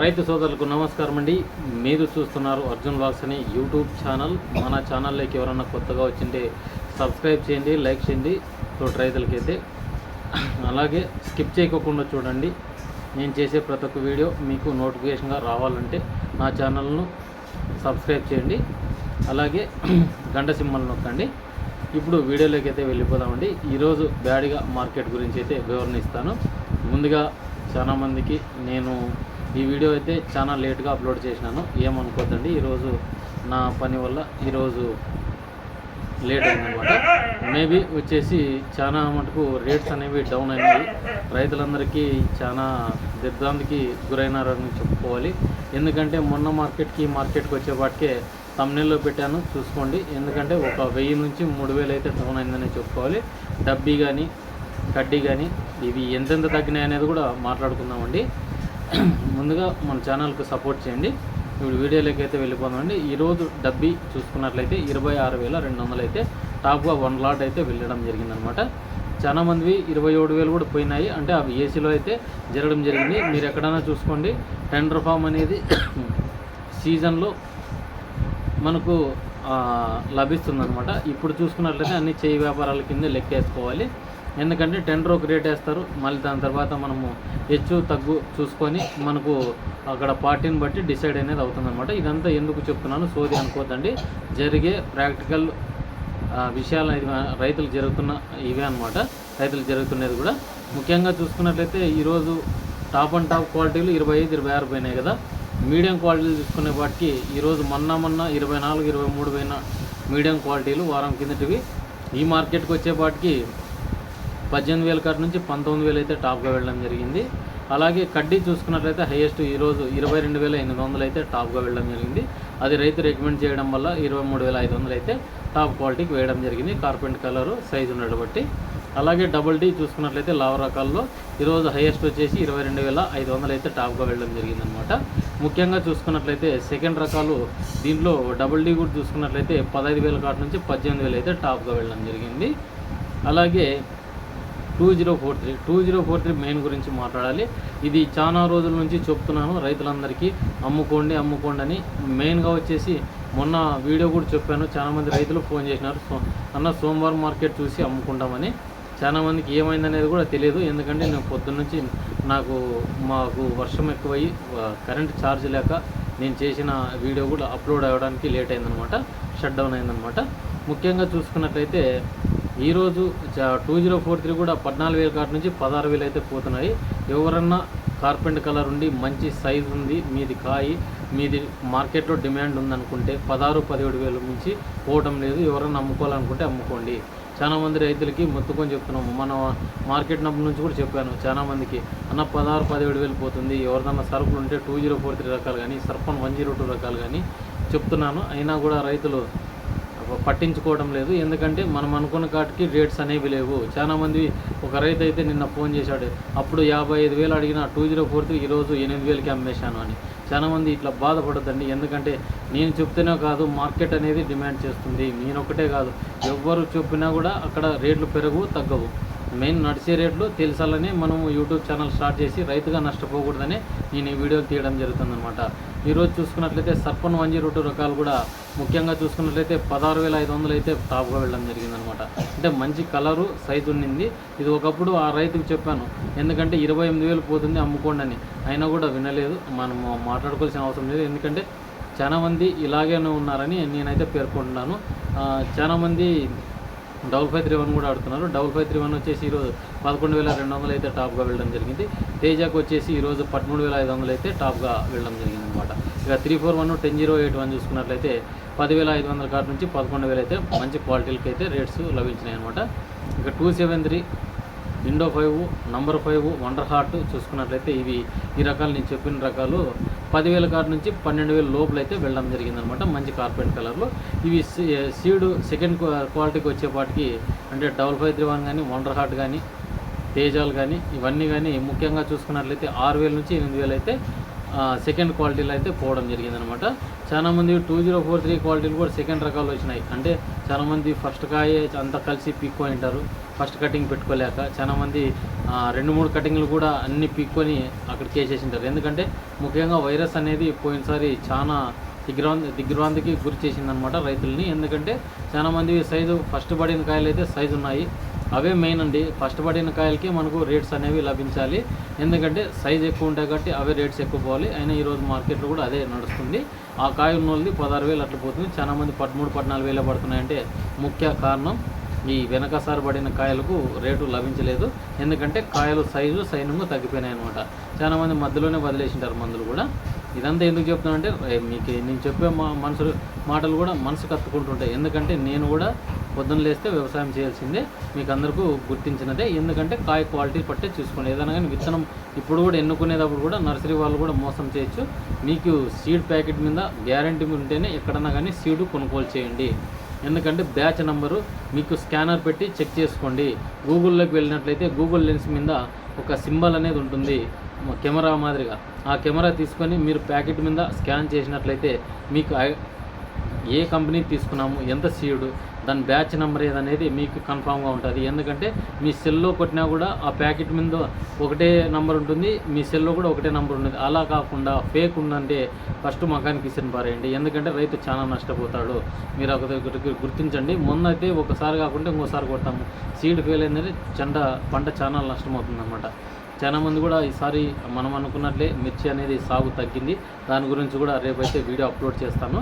రైతు సోదరులకు నమస్కారం అండి. మీరు చూస్తున్నారు అర్జున్ వాక్స్ అని యూట్యూబ్ ఛానల్. మన ఛానల్లోకి ఎవరన్నా కొత్తగా వచ్చింటే సబ్స్క్రైబ్ చేయండి లైక్ చేయండి. తోటి రైతులకైతే అలాగే స్కిప్ చేయకోకుండా చూడండి. నేను చేసే ప్రతి ఒక్క వీడియో మీకు నోటిఫికేషన్గా రావాలంటే నా ఛానల్ను సబ్స్క్రైబ్ చేయండి. అలాగే గంట సింబల్ నొక్కండి. ఇప్పుడు వీడియోలోకి అయితే వెళ్ళిపోదామండి. ఈరోజు బ్యాడిగా మార్కెట్ గురించి అయితే వివరణ ఇస్తాను. ముందుగా చాలామందికి నేను ఈ వీడియో అయితే చాలా లేట్గా అప్లోడ్ చేసినాను. ఏమనుకోద్దండి ఈరోజు నా పని వల్ల ఈరోజు లేట్ అయిందనమాట మేబీ వచ్చేసి చాలా మటుకు రేట్స్ అనేవి డౌన్ అయినాయి. రైతులందరికీ చాలా దిగ్భ్రాంతికి గురైనారని చెప్పుకోవాలి. ఎందుకంటే మొన్న మార్కెట్కి మార్కెట్కి వచ్చేపాటికే తమ్నెల్లో పెట్టాను. చూసుకోండి. ఎందుకంటే ఒక వెయ్యి నుంచి మూడు వేలు అయితే డౌన్ అయిందని చెప్పుకోవాలి. డబ్బీ కానీ కడ్డీ కానీ ఇవి ఎంతెంత తగ్గినాయి అనేది కూడా మాట్లాడుకుందామండి. ముందుగా మన ఛానల్కి సపోర్ట్ చేయండి. ఇప్పుడు వీడియోలోకి అయితే వెళ్ళిపోదామండి ఈరోజు డబ్బీ చూసుకున్నట్లయితే ఇరవై ఆరు వేల రెండు వందలు అయితే టాప్గా వన్ లాట్ అయితే వెళ్ళడం జరిగిందనమాట. చాలా మందివి ఇరవై ఏడు వేలు కూడా పోయినాయి. అంటే అవి ఏసీలో అయితే జరగడం జరిగింది. మీరు ఎక్కడైనా చూసుకోండి. టెండర్ ఫామ్ అనేది సీజన్లో మనకు లభిస్తుంది అనమాట ఇప్పుడు చూసుకున్నట్లయితే అన్ని చేయి వ్యాపారాల కింద లెక్కేసుకోవాలి. ఎందుకంటే టెండర్ ఒక రేట్ వేస్తారు మళ్ళీ దాని తర్వాత మనము హెచ్చు తగ్గు చూసుకొని మనకు అక్కడ పార్టీని బట్టి డిసైడ్ అనేది అవుతుందన్నమాట. ఇదంతా ఎందుకు చెప్తున్నాను సోది అనుకోద్దండి. జరిగే ప్రాక్టికల్ విషయాలు ఇది రైతులు జరుగుతున్న ఇవే అనమాట రైతులు జరుగుతున్నది కూడా. ముఖ్యంగా చూసుకున్నట్లయితే ఈరోజు టాప్ అండ్ టాప్ క్వాలిటీలు ఇరవై ఐదు ఇరవై ఆరు పోయినాయి కదా. మీడియం క్వాలిటీలు చూసుకునే వాటికి ఈరోజు మొన్న మొన్న ఇరవై నాలుగు ఇరవై మూడు పోయిన మీడియం క్వాలిటీలు వారం కిందటివి. ఈ మార్కెట్కి వచ్చేపాటికి పద్దెనిమిది వేల కాటి నుంచి పంతొమ్మిది వేలు అయితే టాప్గా వెళ్ళడం జరిగింది. అలాగే కడ్డీ చూసుకున్నట్లయితే హైయెస్ట్ ఈరోజు ఇరవై రెండు వేల ఎనిమిది వందలు అయితే టాప్గా వెళ్ళడం జరిగింది. అది రైతు రికమెండ్ చేయడం వల్ల ఇరవై మూడు వేల ఐదు వందలు అయితే టాప్ క్వాలిటీకి వేయడం జరిగింది. కార్పెంట్ కలరు సైజు ఉండడం బట్టి అలాగే డబుల్ డీ చూసుకున్నట్లయితే లావ రకాల్లో ఈరోజు హైయెస్ట్ వచ్చేసి ఇరవై రెండు వేల ఐదు వందలు అయితే టాప్గా వెళ్ళడం జరిగింది అనమాట ముఖ్యంగా చూసుకున్నట్లయితే సెకండ్ రకాలు దీంట్లో డబుల్ డీ కూడా చూసుకున్నట్లయితే పదహైదు వేల కాటి నుంచి పద్దెనిమిది వేలు అయితే టాప్గా వెళ్ళడం జరిగింది. అలాగే two zero four three two zero four three main గురించి మాట్లాడాలి. ఇది చాలా రోజుల నుంచి చెప్తున్నాను రైతులందరికీ అమ్ముకోండి అమ్ముకోండి అని మెయిన్గా వచ్చేసి మొన్న వీడియో కూడా చెప్పాను చాలామంది రైతులు ఫోన్ చేసినారు. సో అన్న సోమవారం మార్కెట్ చూసి అమ్ముకుంటామని. చాలా మందికి ఏమైందనేది కూడా తెలియదు ఎందుకంటే నేను పొద్దున్న నుంచి నాకు మాకు వర్షం ఎక్కువయ్యి కరెంట్ ఛార్జ్ లేక నేను చేసిన వీడియో కూడా అప్లోడ్ అవ్వడానికి లేట్ అయిందనమాట షట్ డౌన్ అయిందనమాట. ముఖ్యంగా చూసుకున్నట్లయితే ఈరోజు టూ జీరో ఫోర్ త్రీ కూడా పద్నాలుగు వేల కాటి నుంచి పదహారు వేలు అయితే పోతున్నాయి. ఎవరన్నా కార్పెంట్ కలర్ ఉండి మంచి సైజ్ ఉంది మీది కాయి మీది మార్కెట్లో డిమాండ్ ఉందనుకుంటే పదహారు పదిహేడు వేల నుంచి పోవటం లేదు. ఎవరన్నా అమ్ముకోవాలనుకుంటే అమ్ముకోండి. చాలా మంది రైతులకి మొత్తుకొని చెప్తున్నాము మన మార్కెట్ నంబర్ నుంచి కూడా చెప్పాను. చాలా మందికి అన్న పదహారు పదిహేడు వేలు పోతుంది. ఎవరిదన్నా సరుకులు ఉంటే టూ జీరో ఫోర్ త్రీ రకాలు కానీ సర్పన్ వన్ జీరో టూ రకాలు కానీ చెప్తున్నాను. అయినా కూడా రైతులు పట్టించుకోవడం లేదు. ఎందుకంటే మనం అనుకున్న కాటికి రేట్స్ అనేవి లేవు. చాలామంది ఒక రైతు అయితే నిన్న ఫోన్ చేశాడు. అప్పుడు యాభై ఐదు వేలు అడిగిన టూ జీరో ఫోర్త్ ఈరోజు ఎనిమిది వేలకి అమ్మేశాను అని. చాలామంది ఇట్లా బాధపడద్దండి. ఎందుకంటే నేను చెప్తేనే కాదు మార్కెట్ అనేది డిమాండ్ చేస్తుంది. నేనొక్కటే కాదు. ఎవ్వరు చెప్పినా కూడా అక్కడ రేట్లు పెరుగు తగ్గవు. మెయిన్ నడిచే రేట్లు తెలుసాలని మనం యూట్యూబ్ ఛానల్ స్టార్ట్ చేసి రైతుగా నష్టపోకూడదని నేను ఈ వీడియోలు తీయడం జరుగుతుందనమాట ఈరోజు చూసుకున్నట్లయితే సర్పన్ వన్ జీరో టూ రకాలు కూడా ముఖ్యంగా చూసుకున్నట్లయితే పదహారు వేల ఐదు వందలు అయితే టాప్గా వెళ్ళడం జరిగిందనమాట అంటే మంచి కలరు సైజు ఉండింది ఇది ఒకప్పుడు ఆ రైతుకు చెప్పాను. ఎందుకంటే ఇరవై ఎనిమిది వేలు పోతుంది అమ్ముకోండి అని. అయినా కూడా వినలేదు. మనం మాట్లాడుకోవాల్సిన అవసరం లేదు. ఎందుకంటే చాలామంది ఇలాగే ఉన్నారని నేనైతే పేర్కొంటున్నాను. చాలామంది డబుల్ ఫైవ్ త్రీ వన్ కూడా ఆడుతున్నారు. డబుల్ ఫైవ్ త్రీ వన్ వచ్చేసి ఈరోజు పదకొండు వేల రెండు వందలు అయితే టాప్గా వెళ్ళడం జరిగింది. తేజాకు వచ్చేసి ఈరోజు పదమూడు వేల ఐదు వందలు అయితే టాప్గా వెళ్ళడం జరిగింది అనమాట ఇక three four one ten zero eight one చూసుకున్నట్లయితే పదివేల ఐదు వందల కార్ నుంచి పదకొండు వేలు అయితే మంచి క్వాలిటీలకి అయితే రేట్స్ లభించినాయి అనమాట ఇక two seven three window five number five wonder heart చూసుకున్నట్లయితే ఇవి ఈ రకాలు నేను చెప్పిన రకాలు పదివేల కార్ నుంచి పన్నెండు వేల లోపల అయితే వెళ్ళడం జరిగిందనమాట మంచి కార్పెట్ కలర్లో. ఇవి సీడు సెకండ్ క్వాలిటీకి వచ్చేపాటికి అంటే డబల్ ఫైవ్ త్రీ వన్ కానీ వండర్ హార్ట్ కానీ తేజాలు కానీ ఇవన్నీ కానీ ముఖ్యంగా చూసుకున్నట్లయితే ఆరు వేల నుంచి ఎనిమిది వేలు అయితే సెకండ్ క్వాలిటీలో అయితే పోవడం జరిగిందనమాట. చాలామంది టూ జీరో ఫోర్ త్రీ క్వాలిటీలు కూడా సెకండ్ రకాలు వచ్చినాయి. అంటే చాలామంది ఫస్ట్ కాయ అంతా కలిసి పీక్కొని ఉంటారు. ఫస్ట్ కటింగ్ పెట్టుకోలేక చాలామంది రెండు మూడు కటింగ్లు కూడా అన్ని పీక్కొని అక్కడికి వేసేసింటారు ఎందుకంటే ముఖ్యంగా వైరస్ అనేది పోయినసారి చాలా దిగ్రవాంతి దిగ్రాంతికి గురి చేసిందనమాట రైతుల్ని. ఎందుకంటే చాలామంది సైజు ఫస్ట్ పడిన కాయలు అయితే సైజు ఉన్నాయి. అవే మెయిన్ అండి. ఫస్ట్ పడిన కాయలకి మనకు రేట్స్ అనేవి లభించాలి. ఎందుకంటే సైజ్ ఎక్కువ ఉంటాయి కాబట్టి అవే రేట్స్ ఎక్కువ పోవాలి. అయినా ఈరోజు మార్కెట్లో కూడా అదే నడుస్తుంది. ఆ కాయ ఉన్న వాళ్ళది పదహారు వేలు అట్లా పోతుంది. చాలా మంది పదమూడు పద్నాలుగు వేలే పడుతున్నాయంటే ముఖ్య కారణం ఈ వెనకసారి పడిన కాయలకు రేటు లభించలేదు. ఎందుకంటే కాయలు సైజు సైన్యంగా తగ్గిపోయినాయి అనమాట చాలా మంది మధ్యలోనే వదిలేసింటారు మందులు కూడా. ఇదంతా ఎందుకు చెప్తున్నానంటే మీకు నేను చెప్పే మా మనసు మాటలు కూడా మనసు కత్తుకుంటుంటాయి. ఎందుకంటే నేను కూడా పొద్దున్న లేస్తే వ్యవసాయం చేయాల్సిందే. మీకు అందరికీ గుర్తించినదే. ఎందుకంటే కాయ క్వాలిటీ పట్టే చూసుకోండి. ఏదైనా కానీ విత్తనం ఇప్పుడు కూడా ఎన్నుకునేటప్పుడు కూడా నర్సరీ వాళ్ళు కూడా మోసం చేయొచ్చు. మీకు సీడ్ ప్యాకెట్ మీద గ్యారంటీ ఉంటేనే ఎక్కడన్నా కానీ సీడ్ కొనుగోలు చేయండి. ఎందుకంటే బ్యాచ్ నెంబరు మీకు స్కానర్ పెట్టి చెక్ చేసుకోండి. గూగుల్లోకి వెళ్ళినట్లయితే గూగుల్ లెన్స్ మీద ఒక సింబల్ అనేది ఉంటుంది. కెమెరా మాదిరిగా. ఆ కెమెరా తీసుకొని మీరు ప్యాకెట్ మీద స్కాన్ చేసినట్లయితే మీకు ఏ కంపెనీ తీసుకున్నాము ఎంత సీడ్ దాని బ్యాచ్ నెంబర్ ఏదనేది మీకు కన్ఫామ్గా ఉంటుంది. ఎందుకంటే మీ సెల్లో కొట్టినా కూడా ఆ ప్యాకెట్ మీద ఒకటే నెంబర్ ఉంటుంది మీ సెల్లో కూడా ఒకటే నెంబర్ ఉంటుంది అలా కాకుండా ఫేక్ ఉందంటే ఫస్ట్ మకానికి ఇసిన పారేయండి. ఎందుకంటే రైతు చాలా నష్టపోతాడు. మీరు ఒక దగ్గర గుర్తించండి. మొన్న అయితే ఒకసారి కాకుండా ఇంకోసారి కొడతాము. సీడ్ ఫెయిల్ అయిందంటే చండ పంట చాలా నష్టమవుతుంది అనమాట చాలా మంది కూడా ఈసారి మనం అనుకున్నట్లే మిర్చి అనేది సాగు తగ్గింది. దాని గురించి కూడా రేపైతే వీడియో అప్లోడ్ చేస్తాను.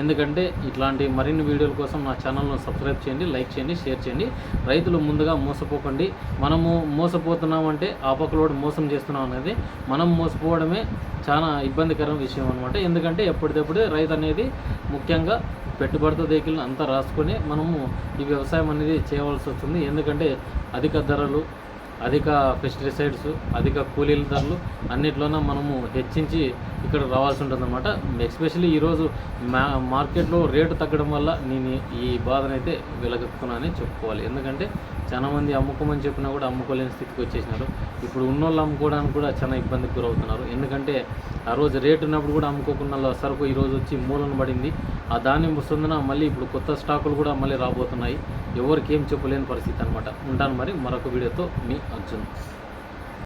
ఎందుకంటే ఇట్లాంటి మరిన్ని వీడియోల కోసం నా ఛానల్ను సబ్స్క్రైబ్ చేయండి లైక్ చేయండి షేర్ చేయండి. రైతులు ముందుగా మోసపోకండి. మనము మోసపోతున్నామంటే ఆ పక్కలోడు మోసం చేస్తున్నాం అనేది మనం మోసపోవడమే చాలా ఇబ్బందికరం విషయం అనమాట ఎందుకంటే ఎప్పటికప్పుడే రైతు అనేది ముఖ్యంగా పెట్టుబడితో దేకిలను అంతా రాసుకొని మనము ఈ వ్యవసాయం అనేది చేయవలసి వస్తుంది. ఎందుకంటే అధిక ధరలు అధిక పెస్టిసైడ్స్ అధిక కూలీల ధరలు అన్నిట్లోనూ మనము హెచ్చించి ఇక్కడ రావాల్సి ఉంటుందన్నమాట. ఎస్పెషల్లీ ఈరోజు మా మార్కెట్లో రేటు తగ్గడం వల్ల నేను ఈ బాధనైతే వెలగక్కున్నానని చెప్పుకోవాలి. ఎందుకంటే చాలా మంది అమ్ముకోమని చెప్పినా కూడా అమ్ముకోలేని స్థితికి వచ్చేసినారు. ఇప్పుడు ఉన్నోళ్ళు అమ్ముకోవడానికి కూడా చాలా ఇబ్బందికి గురవుతున్నారు. ఎందుకంటే ఆ రోజు రేటు ఉన్నప్పుడు కూడా అమ్ముకోకుండా సరుకు ఈరోజు వచ్చి మూలన పడింది. ఆ ధాన్యం వస్తుందన మళ్ళీ ఇప్పుడు కొత్త స్టాకులు కూడా మళ్ళీ రాబోతున్నాయి. ఎవరికి ఏం చెప్పలేని పరిస్థితి అనమాట ఉంటాను మరి మరొక వీడియోతో మీ అర్జున్.